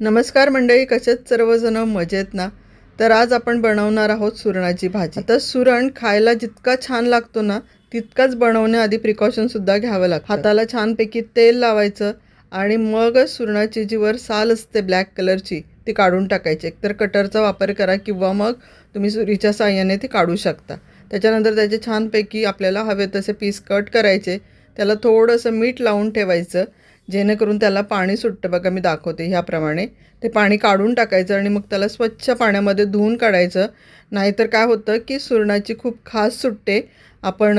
नमस्कार मंडळी कशात सर्वजण मजेत ना? तर आज आपण बनवणार आहोत सुरणाची भाजी. तर सुरण खायला जितका छान लागतो ना तितकाच बनवण्याआधी प्रिकॉशनसुद्धा घ्यावं लागतं. हाताला छानपैकी तेल लावायचं आणि मगच सुरणाची जी वर साल असते ब्लॅक कलरची ती काढून टाकायची. एकतर कटरचा वापर करा किंवा मग तुम्ही सुरीच्या साह्याने ती काढू शकता. त्याच्यानंतर त्याचे छानपैकी आपल्याला हवे तसे पीस कट करायचे. त्याला थोडंसं मीठ लावून ठेवायचं. जेणेकरून त्याला पाणी सुटतं. बघा मी दाखवते ह्याप्रमाणे. ते पाणी काढून टाकायचं आणि मग त्याला स्वच्छ पाण्यामध्ये धुवून काढायचं. नाहीतर काय होतं की सुरणाची खूप खास सुटते आपण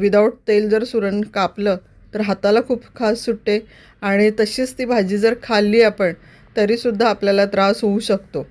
विदाऊट तेल जर सुरण कापलं तर हाताला खूप खास सुटते आणि तशीच ती भाजी जर खाल्ली आपण तरीसुद्धा आपल्याला त्रास होऊ शकतो.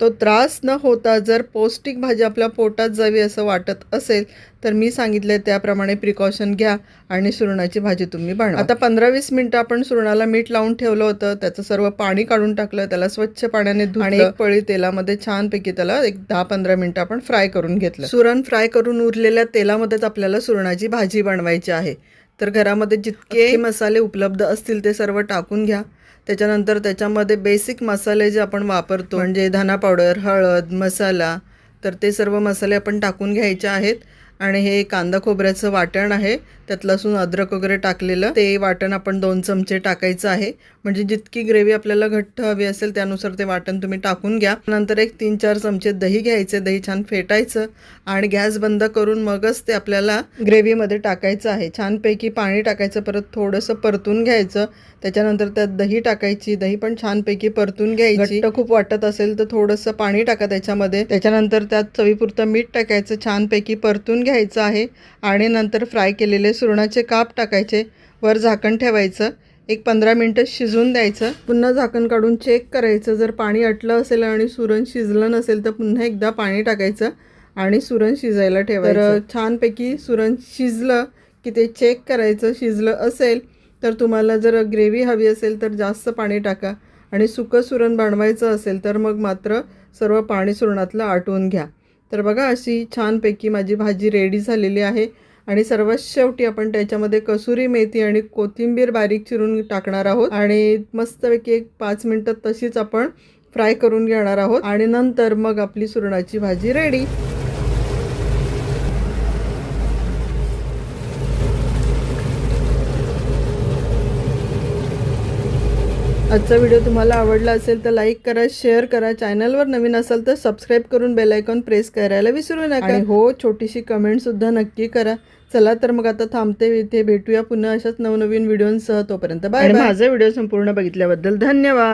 तो त्रास न होता जर पौष्टिक भाजी आपल्या पोटात जावी असं वाटत असेल तर मी सांगितले त्याप्रमाणे प्रिकॉशन घ्या आणि सुरणाची भाजी तुम्ही बनवा. आता पंधरा वीस मिनटं आपण सुरणाला मीठ लावून ठेवलं होतं त्याचं सर्व पाणी काढून टाकलं त्याला स्वच्छ पाण्याने आणि एक पळी तेलामध्ये छानपैकी त्याला एक दहा पंधरा मिनटं आपण फ्राय करून घेतलं. सुरण फ्राय करून उरलेल्या तेलामध्येच आपल्याला सुरणाची भाजी बनवायची आहे. तर घरामध्ये जितके मसाले उपलब्ध असतील ते सर्व टाकून घ्या. त्याच्यानंतर त्याच्यामध्ये बेसिक मसाले जे आपण वापरतो म्हणजे धना पावडर हळद मसाला तर ते सर्व मसाले आपण टाकून घ्यायचे आहेत. आणि हे कांदा खोबऱ्याचं वाटण आहे. त्यात लसूण अद्रक वगैरे टाकलेलं. ते वाटण आपण दोन चमचे टाकायचं आहे. म्हणजे जितकी ग्रेव्ही आपल्याला घट्ट हवी असेल त्यानुसार ते वाटण तुम्ही टाकून घ्या. नंतर एक तीन चार चमचे दही घ्यायचे. दही छान फेटायचं आणि गॅस बंद करून मगच ते आपल्याला ग्रेव्हीमध्ये टाकायचं आहे. छानपैकी पाणी टाकायचं. परत थोडंसं परतून घ्यायचं. त्याच्यानंतर त्यात दही टाकायची. दही पण छानपैकी परतून घ्यायची. खूप वाटत असेल तर थोडंसं पाणी टाका त्याच्यामध्ये. त्याच्यानंतर त्यात चवीपुरतं मीठ टाकायचं. छानपैकी परतून घ्यायचं आहे. आणि नंतर फ्राय केलेले सुरणाचे काप टाकायचे. वर झाकण ठेवायचं. एक पंधरा मिनटं शिजवून द्यायचं. पुन्हा झाकण काढून चेक करायचं. जर पाणी अटलं असेल आणि सुरण शिजलं नसेल तर पुन्हा एकदा पाणी टाकायचं आणि सुरण शिजायला ठेवायचं. तर छानपैकी सुरण शिजलं की ते चेक करायचं. शिजलं असेल तर तुम्हाला जर ग्रेव्ही हवी असेल तर जास्त पाणी टाका. आणि सुकं सुरण बनवायचं असेल तर मग मात्र सर्व पाणी सुरणातलं आटवून घ्या. तर बघा अशी छानपैकी माझी भाजी रेडी झालेली आहे. आणि सर्वात शेवटी आपण त्याच्यामध्ये कसुरी मेथी आणि कोथिंबीर बारीक चिरून टाकणार आहोत. आणि मस्तपैकी एक पाच मिनटं तशीच आपण फ्राय करून घेणार आहोत. आणि नंतर मग आपली सुरणाची भाजी रेडी आजचा व्हिडिओ तुम्हाला आवडला असेल तर लाईक करा शेअर करा. चॅनलवर नवीन असाल तर सबस्क्राईब करून बेल आयकॉन प्रेस करायला विसरू नका. आणि हो छोटीशी कमेंट सुद्धा नक्की करा. चला तर मग आता थांबते इथे भेटूया पुन्हा अशाच नवनवीन व्हिडिओसह तोपर्यंत. बाय माझा व्हिडिओ संपूर्ण बघितल्याबद्दल धन्यवाद.